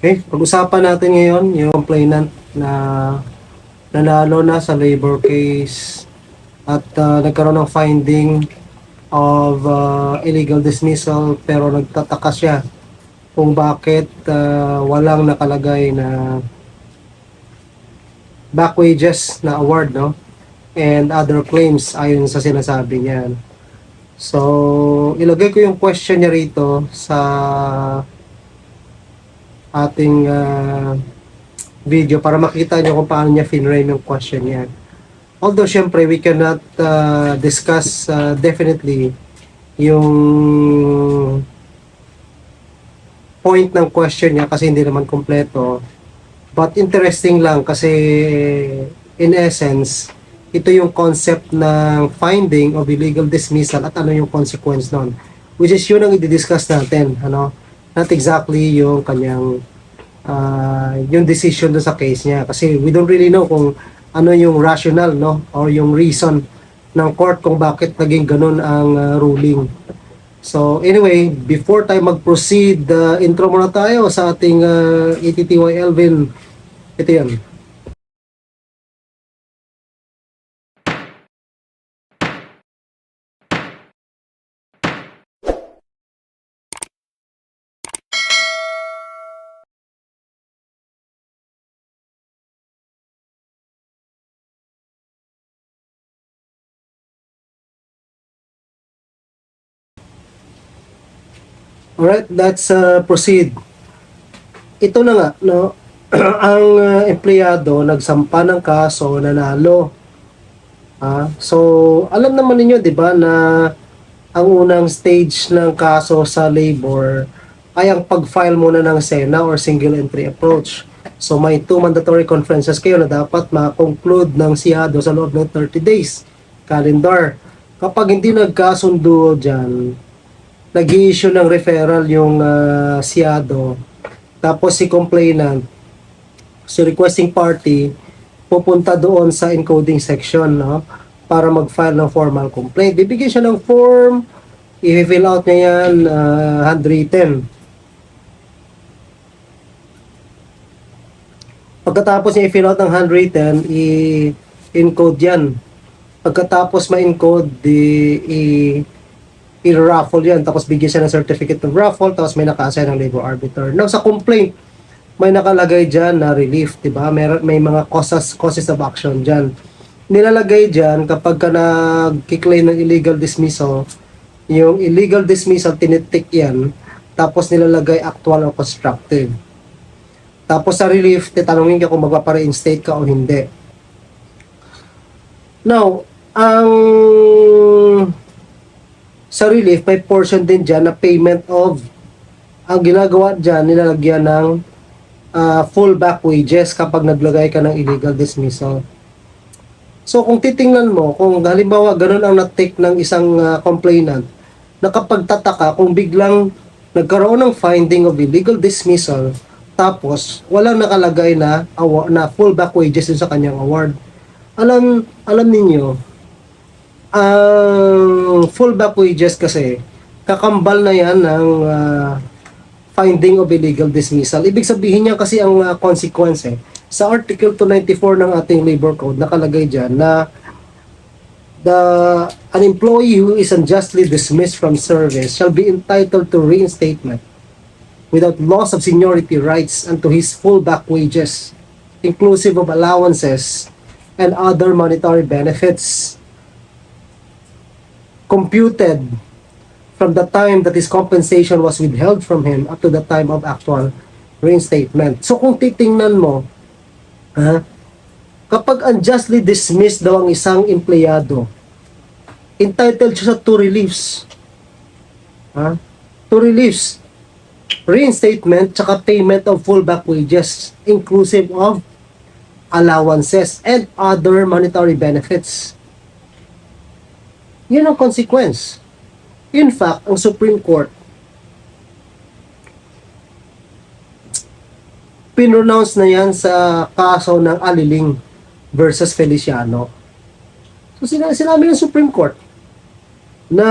Okay, pag-usapan natin ngayon yung complainant na nanalo na sa labor case at uh, nagkaroon ng finding of uh, illegal dismissal pero nagtataka siya kung bakit uh, walang nakalagay na back wages na award no and other claims ayon sa sinasabi niya. So, ilagay ko yung question niya rito sa ating ah, video para makita nyo kung paano niya finrame yung question niya. Although, syempre, we cannot ah, discuss ah, definitely yung point ng question niya kasi hindi naman kompleto. But interesting lang kasi in essence, ito yung concept ng finding of illegal dismissal at ano yung consequence nun. Which is yun ang i-discuss natin. Ano? Not exactly yung kanyang uh, yung decision dun sa case niya. Kasi we don't really know kung ano yung rational no or yung reason ng court kung bakit naging ganun ang uh, ruling. So anyway, before tayo mag-proceed, uh, intro muna tayo sa ating uh, ATTY Elvin. Ito yan. Alright, let's uh, proceed. Ito na nga, no? ang uh, empleyado nagsampa ng kaso nanalo. Ah, so alam naman ninyo 'di ba na ang unang stage ng kaso sa labor ay ang pag-file muna ng SENA or single entry approach. So may two mandatory conferences kayo na dapat ma-conclude ng siyado sa loob ng 30 days calendar. Kapag hindi nagkasundo dyan, nag issue ng referral yung uh, siyado tapos si complainant si requesting party pupunta doon sa encoding section no? Para mag-file ng formal complaint. Bibigyan siya ng form i-fill out niya yan uh, handwritten. Pagkatapos niya i-fill out ng handwritten i-encode yan. Pagkatapos ma-encode di i- i-raffle yan. Tapos bigyan siya ng certificate of raffle. Tapos may naka-assign ng labor arbiter. Now, sa complaint, may nakalagay dyan na relief, di ba? May, may mga causes, causes of action dyan. Nilalagay dyan kapag ka nag-claim ng illegal dismissal, yung illegal dismissal, tinitik yan. Tapos nilalagay actual or constructive. Tapos sa relief, titanongin ka kung magpapa-reinstate ka o hindi. Now, ang sa relief, may portion din dyan na payment of ang ginagawa dyan, nilalagyan ng uh, full back wages kapag naglagay ka ng illegal dismissal. So kung titingnan mo, kung halimbawa ganun ang na-take ng isang uh, complainant, nakapagtataka kung biglang nagkaroon ng finding of illegal dismissal, tapos walang nakalagay na, awa- na full back wages sa kanyang award. Alam, alam ninyo, ang full back wages kasi, kakambal na yan ng ah, finding of illegal dismissal. Ibig sabihin niya kasi ang uh, consequence eh. Sa Article 294 ng ating Labor Code, nakalagay dyan na the an employee who is unjustly dismissed from service shall be entitled to reinstatement without loss of seniority rights and to his full back wages, inclusive of allowances and other monetary benefits computed from the time that his compensation was withheld from him up to the time of actual reinstatement. So kung titingnan mo, ha, kapag unjustly dismissed daw ang isang empleyado, entitled siya sa two reliefs. Ha? Two reliefs. Reinstatement tsaka payment of full back wages inclusive of allowances and other monetary benefits. Yun ang consequence. In fact, ang Supreme Court pinronounce na yan sa kaso ng Aliling versus Feliciano. So sina sinabi ng Supreme Court na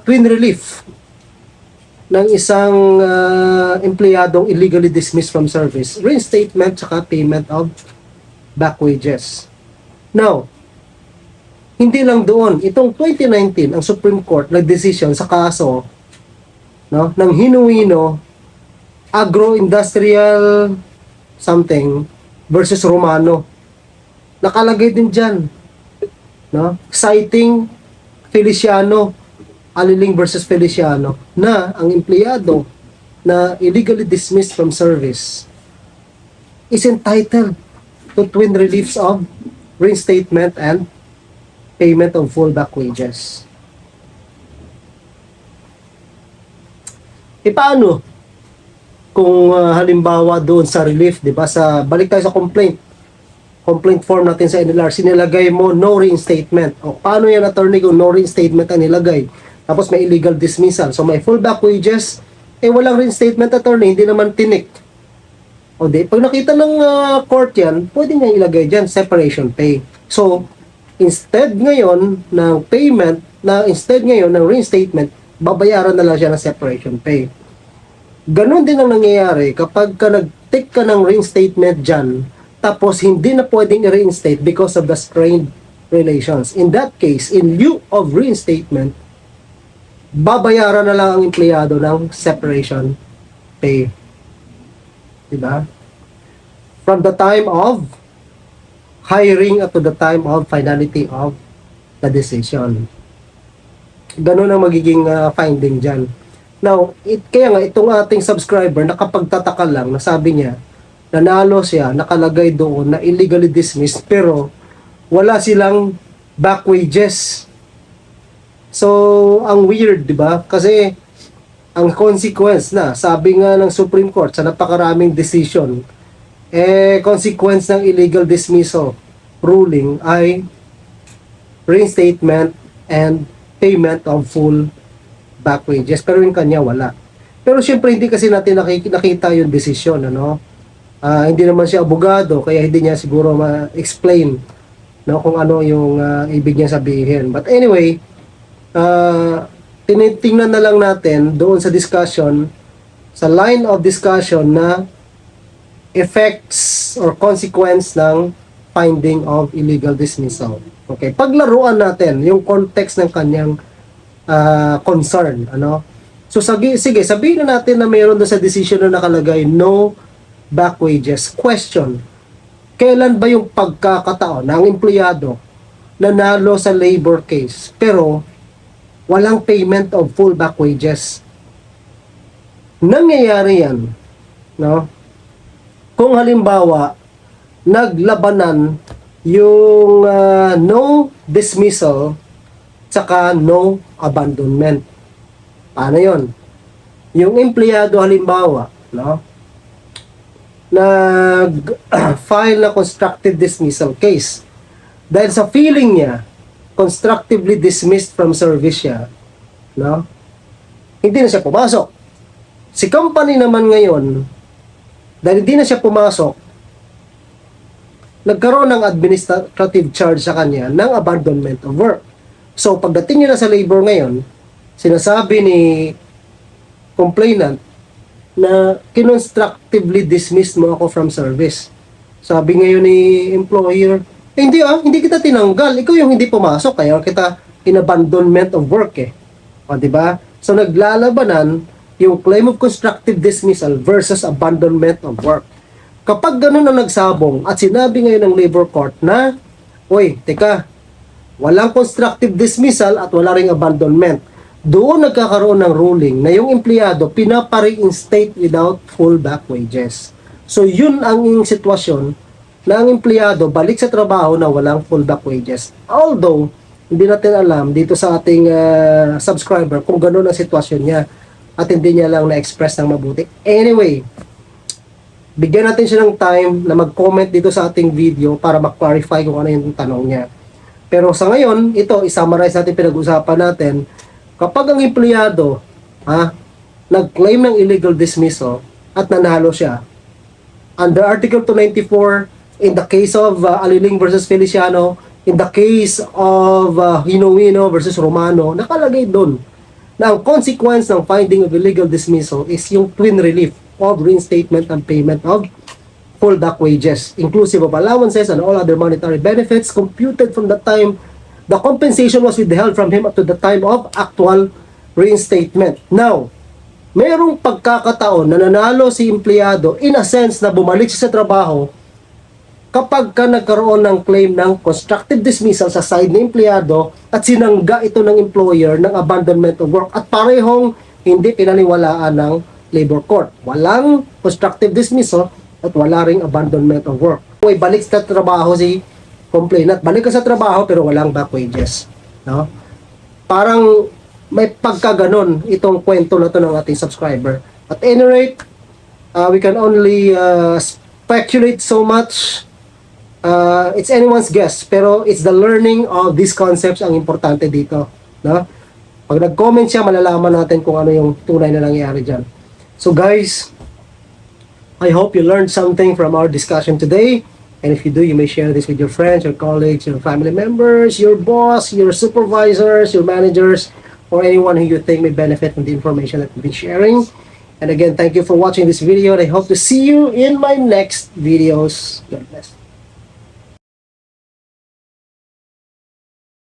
twin relief ng isang ah, empleyadong illegally dismissed from service, reinstatement tsaka payment of back wages. Now, hindi lang doon, itong 2019, ang Supreme Court nagdesisyon sa kaso no, ng Hinuino Agro-Industrial something versus Romano. Nakalagay din dyan. No? Citing Feliciano, Aliling versus Feliciano, na ang empleyado na illegally dismissed from service is entitled to twin reliefs of reinstatement and payment of full back wages. E paano kung ah, halimbawa doon sa relief, 'di ba? Sa balik tayo sa complaint. Complaint form natin sa NLRC nilagay mo no reinstatement. O paano yan attorney kung no reinstatement ang nilagay? Tapos may illegal dismissal. So may full back wages, eh walang reinstatement attorney, hindi naman tinik. O di, pag nakita ng ah, court yan, pwede niya ilagay dyan, separation pay. So, instead ngayon ng payment, na instead ngayon ng reinstatement, babayaran na lang siya ng separation pay. Ganon din ang nangyayari kapag ka nag-take ka ng reinstatement dyan, tapos hindi na pwedeng i-reinstate because of the strained relations. In that case, in lieu of reinstatement, babayaran na lang ang empleyado ng separation pay. Diba? From the time of hiring up to the time of finality of the decision. Ganun ang magiging uh, finding dyan. Now, it, kaya nga itong ating subscriber nakapagtataka lang na sabi niya, nanalo siya, nakalagay doon na illegally dismissed pero wala silang back wages. So, ang weird, di ba? Kasi ang consequence na, sabi nga ng Supreme Court sa napakaraming decision, eh, consequence ng illegal dismissal ruling ay reinstatement and payment of full back wages. Pero yung kanya, wala. Pero syempre, hindi kasi natin nakita yung desisyon, ano? Ah, hindi naman siya abogado, kaya hindi niya siguro ma-explain no, kung ano yung ah, ibig niya sabihin. But anyway, uh, tinitingnan na lang natin doon sa discussion, sa line of discussion na effects or consequence ng finding of illegal dismissal. Okay, paglaruan natin yung context ng kanyang ah, concern, ano? So sagi, sige, sabihin na natin na mayroon doon sa decision na nakalagay no back wages. Question, kailan ba yung pagkakataon ng empleyado nanalo sa labor case pero walang payment of full back wages? Nangyayari yan, no? Kung halimbawa, naglabanan yung ah, no dismissal tsaka no abandonment. Paano yon? Yung empleyado halimbawa, no? nag-file na constructive dismissal case. Dahil sa feeling niya, constructively dismissed from service siya, no? Hindi na siya pumasok. Si company naman ngayon, dahil hindi na siya pumasok, nagkaroon ng administrative charge sa kanya ng abandonment of work. So, pagdating niya na sa labor ngayon, sinasabi ni complainant na kinonstructively dismissed mo ako from service. Sabi ngayon ni employer, eh, hindi ah, hindi kita tinanggal. Ikaw yung hindi pumasok, kaya kita in abandonment of work eh. O, di ba? So, naglalabanan yung claim of constructive dismissal versus abandonment of work. Kapag ganun ang nagsabong at sinabi ngayon ng labor court na, Uy, teka, walang constructive dismissal at wala ring abandonment. Doon nagkakaroon ng ruling na yung empleyado pinapa-reinstate without full back wages. So yun ang yung sitwasyon na ang empleyado balik sa trabaho na walang full back wages. Although, hindi natin alam dito sa ating ah, subscriber kung gano'n ang sitwasyon niya at hindi niya lang na-express ng mabuti. Anyway, bigyan natin siya ng time na mag-comment dito sa ating video para ma-clarify kung ano yung tanong niya. Pero sa ngayon, ito, isummarize natin pinag-usapan natin. Kapag ang empleyado, ha, nag-claim ng illegal dismissal at nanalo siya, under Article 294, in the case of uh, Aliling versus Feliciano, in the case of uh, Hinoino versus Romano, nakalagay doon ang consequence ng finding of illegal dismissal is yung twin relief of reinstatement and payment of full dock wages, inclusive of allowances and all other monetary benefits computed from the time the compensation was withheld from him up to the time of actual reinstatement. Now, merong pagkakataon na nanalo si empleyado in a sense na bumalik siya sa trabaho kapag ka nagkaroon ng claim ng constructive dismissal sa side ng empleyado at sinangga ito ng employer ng abandonment of work at parehong hindi pinaniwalaan ng labor court. Walang constructive dismissal at wala ring abandonment of work. Ay balik sa trabaho si complainant. Balik ka sa trabaho pero walang back wages. No? Parang may pagkaganon itong kwento na to ng ating subscriber. At any rate, uh, we can only uh, speculate so much uh, it's anyone's guess pero it's the learning of these concepts ang importante dito no? Pag nag-comment siya malalaman natin kung ano yung tunay na nangyayari diyan so guys I hope you learned something from our discussion today. And if you do you may share this with your friends your colleagues your family members your boss your supervisors your managers or anyone who you think may benefit from the information that we've been sharing. And again thank you for watching this video and I hope to see you in my next videos. God bless